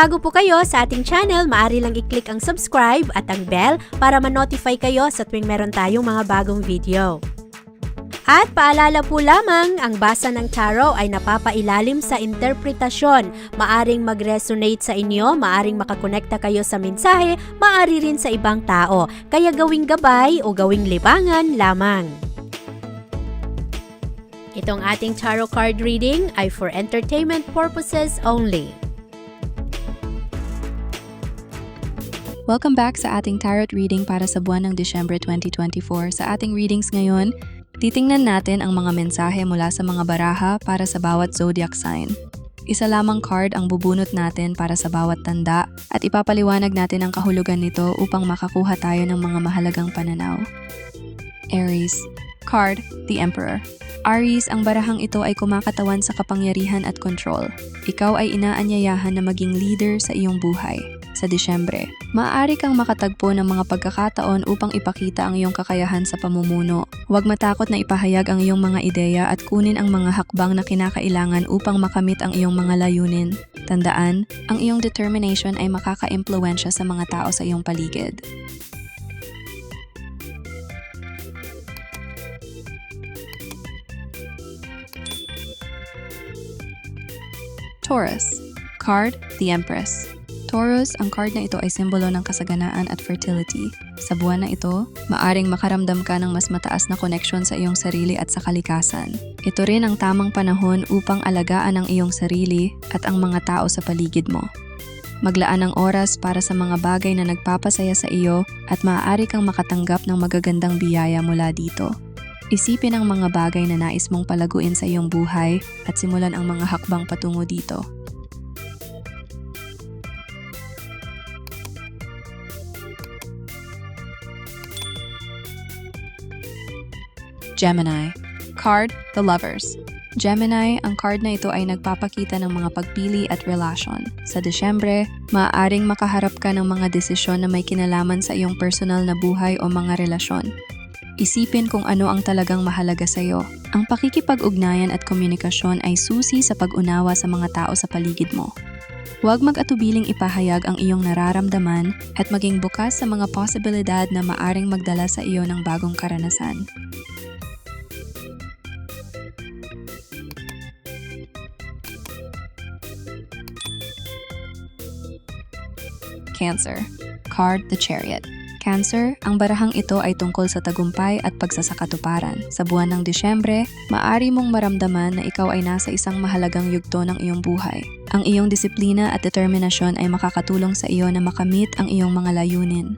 bago po kayo sa ating channel, maaari lang i-click ang subscribe at ang bell para ma-notify kayo sa tuwing meron tayong mga bagong video. At paalala po lamang, ang basa ng tarot ay napapailalim sa interpretasyon. Maaring mag-resonate sa inyo, maaring makakonekta kayo sa mensahe, maari rin sa ibang tao. Kaya gawing gabay o gawing libangan lamang. Itong ating tarot card reading ay for entertainment purposes only. Welcome back sa ating tarot reading para sa buwan ng Disyembre 2024. Sa ating readings ngayon, titingnan natin ang mga mensahe mula sa mga baraha para sa bawat zodiac sign. Isa lamang card ang bubunot natin para sa bawat tanda at ipapaliwanag natin ang kahulugan nito upang makakuha tayo ng mga mahalagang pananaw. Aries Card, The Emperor Aries, ang barahang ito ay kumakatawan sa kapangyarihan at control. Ikaw ay inaanyayahan na maging leader sa iyong buhay. Sa Disyembre, maaari kang makatagpo ng mga pagkakataon upang ipakita ang iyong kakayahan sa pamumuno. Huwag matakot na ipahayag ang iyong mga ideya at kunin ang mga hakbang na kinakailangan upang makamit ang iyong mga layunin. Tandaan, ang iyong determination ay makaka-impluensya sa mga tao sa iyong paligid. Taurus. Card, the Empress. Taurus, ang card na ito ay simbolo ng kasaganaan at fertility. Sa buwan na ito, maaring makaramdam ka ng mas mataas na koneksyon sa iyong sarili at sa kalikasan. Ito rin ang tamang panahon upang alagaan ang iyong sarili at ang mga tao sa paligid mo. Maglaan ng oras para sa mga bagay na nagpapasaya sa iyo at maaari kang makatanggap ng magagandang biyaya mula dito. Isipin ang mga bagay na nais mong palaguin sa iyong buhay at simulan ang mga hakbang patungo dito. Gemini. Card, The Lovers. Gemini, ang card na ito ay nagpapakita ng mga pagpili at relasyon. Sa Desyembre, maaaring makaharap ka ng mga desisyon na may kinalaman sa iyong personal na buhay o mga relasyon. Isipin kung ano ang talagang mahalaga sa iyo. Ang pakikipag-ugnayan at komunikasyon ay susi sa pag-unawa sa mga tao sa paligid mo. Huwag mag-atubiling ipahayag ang iyong nararamdaman at maging bukas sa mga posibilidad na maaring magdala sa iyo ng bagong karanasan. Cancer. Card the Chariot. Cancer, ang barahang ito ay tungkol sa tagumpay at pagsasakatuparan. Sa buwan ng Disyembre, maaari mong maramdaman na ikaw ay nasa isang mahalagang yugto ng iyong buhay. Ang iyong disiplina at determinasyon ay makakatulong sa iyo na makamit ang iyong mga layunin.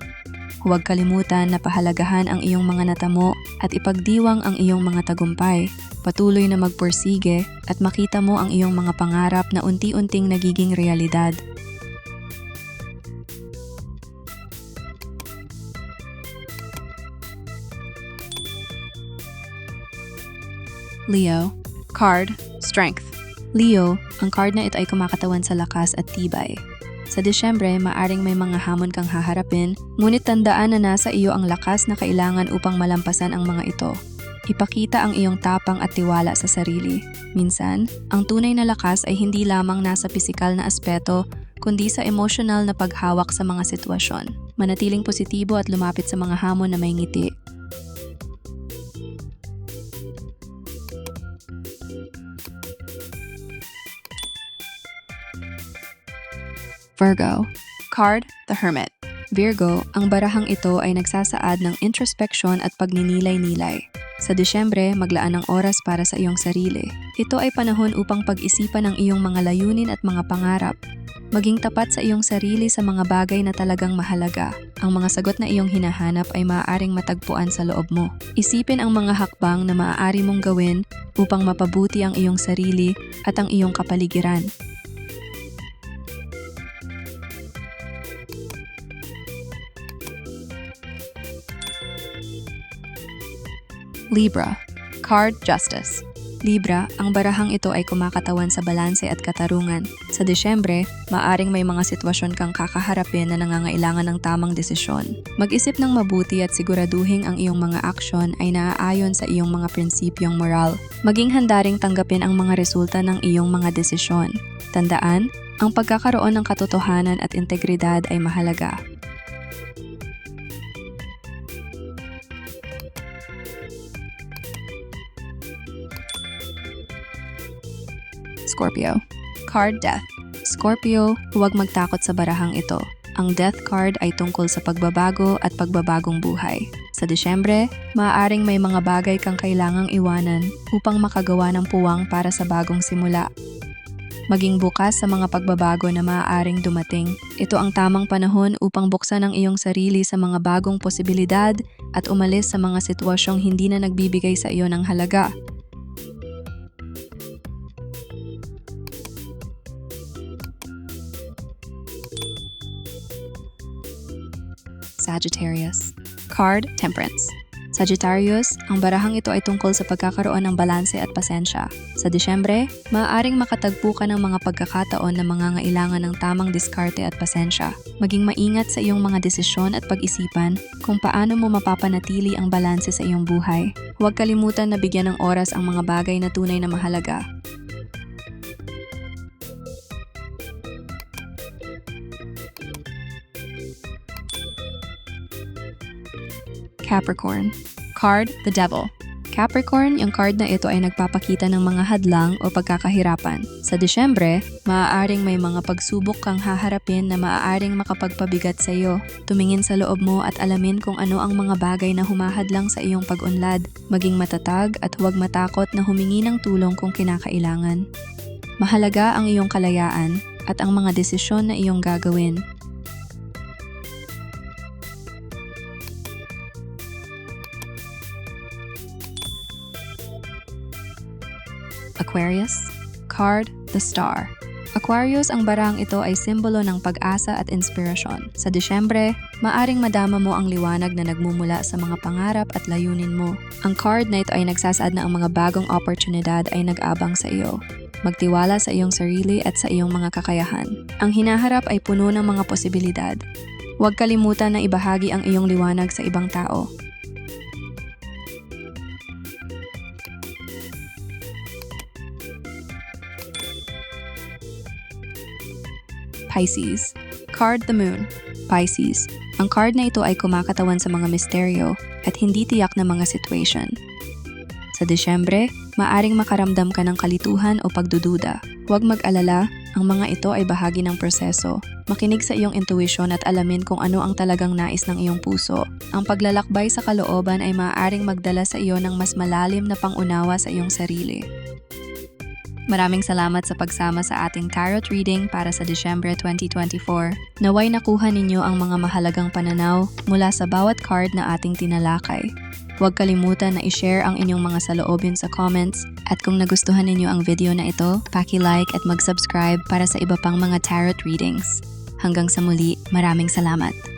Huwag kalimutan na pahalagahan ang iyong mga natamo at ipagdiwang ang iyong mga tagumpay. Patuloy na magpursige at makita mo ang iyong mga pangarap na unti-unting nagiging realidad. Leo. Card, Strength. Leo, ang card na ito ay kumakatawan sa lakas at tibay. Sa Disyembre, maaring may mga hamon kang haharapin, ngunit tandaan na nasa iyo ang lakas na kailangan upang malampasan ang mga ito. Ipakita ang iyong tapang at tiwala sa sarili. Minsan, ang tunay na lakas ay hindi lamang nasa pisikal na aspeto, kundi sa emosyonal na paghawak sa mga sitwasyon. Manatiling positibo at lumapit sa mga hamon na may ngiti. Virgo. Card, the Hermit. Virgo, ang barahang ito ay nagsasaad ng introspection at pagninilay-nilay. Sa Disyembre, maglaan ng oras para sa iyong sarili. Ito ay panahon upang pag-isipan ang iyong mga layunin at mga pangarap. Maging tapat sa iyong sarili sa mga bagay na talagang mahalaga. Ang mga sagot na iyong hinahanap ay maaaring matagpuan sa loob mo. Isipin ang mga hakbang na maaari mong gawin upang mapabuti ang iyong sarili at ang iyong kapaligiran. Libra. Card Justice. Libra, ang barahang ito ay kumakatawan sa balanse at katarungan. Sa Disyembre, maaring may mga sitwasyon kang kakaharapin na nangangailangan ng tamang desisyon. Mag-isip ng mabuti at siguraduhin ang iyong mga aksyon ay naaayon sa iyong mga prinsipyong moral. Maging handa ring tanggapin ang mga resulta ng iyong mga desisyon. Tandaan, Ang pagkakaroon ng katotohanan at integridad ay mahalaga. Scorpio. Card Death. Scorpio, huwag magtakot sa barahang ito. Ang Death card ay tungkol sa pagbabago at pagbabagong buhay. Sa Disyembre, maaaring may mga bagay kang kailangang iwanan upang makagawa ng puwang para sa bagong simula. Maging bukas sa mga pagbabago na maaaring dumating. Ito ang tamang panahon upang buksan ang iyong sarili sa mga bagong posibilidad at umalis sa mga sitwasyong hindi na nagbibigay sa iyo ng halaga. Sagittarius. Card Temperance. Sagittarius, ang barahang ito ay tungkol sa pagkakaroon ng balanse at pasensya. Sa Disyembre, maaaring makatagpo ka ng mga pagkakataon na mangangailangan ng tamang diskarte at pasensya. Maging maingat sa iyong mga desisyon at pag-isipan kung paano mo mapapanatili ang balanse sa iyong buhay. Huwag kalimutan na bigyan ng oras ang mga bagay na tunay na mahalaga. Capricorn. Card, the Devil. Capricorn, yung card na ito ay nagpapakita ng mga hadlang o pagkakahirapan. Sa Disyembre, maaaring may mga pagsubok kang haharapin na maaaring makapagpabigat sa iyo. Tumingin sa loob mo at alamin kung ano ang mga bagay na humahadlang sa iyong pag-unlad. Maging matatag at huwag matakot na humingi ng tulong kung kinakailangan. Mahalaga ang iyong kalayaan at ang mga desisyon na iyong gagawin. Aquarius. Card, the Star. Aquarius, ang barang ito ay simbolo ng pag-asa at inspirasyon. Sa Disyembre, maaring madama mo ang liwanag na nagmumula sa mga pangarap at layunin mo. Ang card na ito ay nagsasaad na ang mga bagong oportunidad ay nag-abang sa iyo. Magtiwala sa iyong sarili at sa iyong mga kakayahan. Ang hinaharap ay puno ng mga posibilidad. Huwag kalimutan na ibahagi ang iyong liwanag sa ibang tao. Pisces. Card the Moon. Pisces. Ang card na ito ay kumakatawan sa mga misteryo at hindi tiyak na mga situation. Sa Disyembre, maaring makaramdam ka ng kalituhan o pagdududa. Huwag mag-alala, ang mga ito ay bahagi ng proseso. Makinig sa iyong intuition at alamin kung ano ang talagang nais ng iyong puso. Ang paglalakbay sa kalooban ay maaaring magdala sa iyo ng mas malalim na pangunawa sa iyong sarili. Maraming salamat sa pagsama sa ating tarot reading para sa Disyembre 2024. Naway nakuha ninyo ang mga mahalagang pananaw mula sa bawat card na ating tinalakay. Huwag kalimutan na i-share ang inyong mga saloobin sa comments at kung nagustuhan ninyo ang video na ito, paki-like at mag-subscribe para sa iba pang mga tarot readings. Hanggang sa muli, maraming salamat.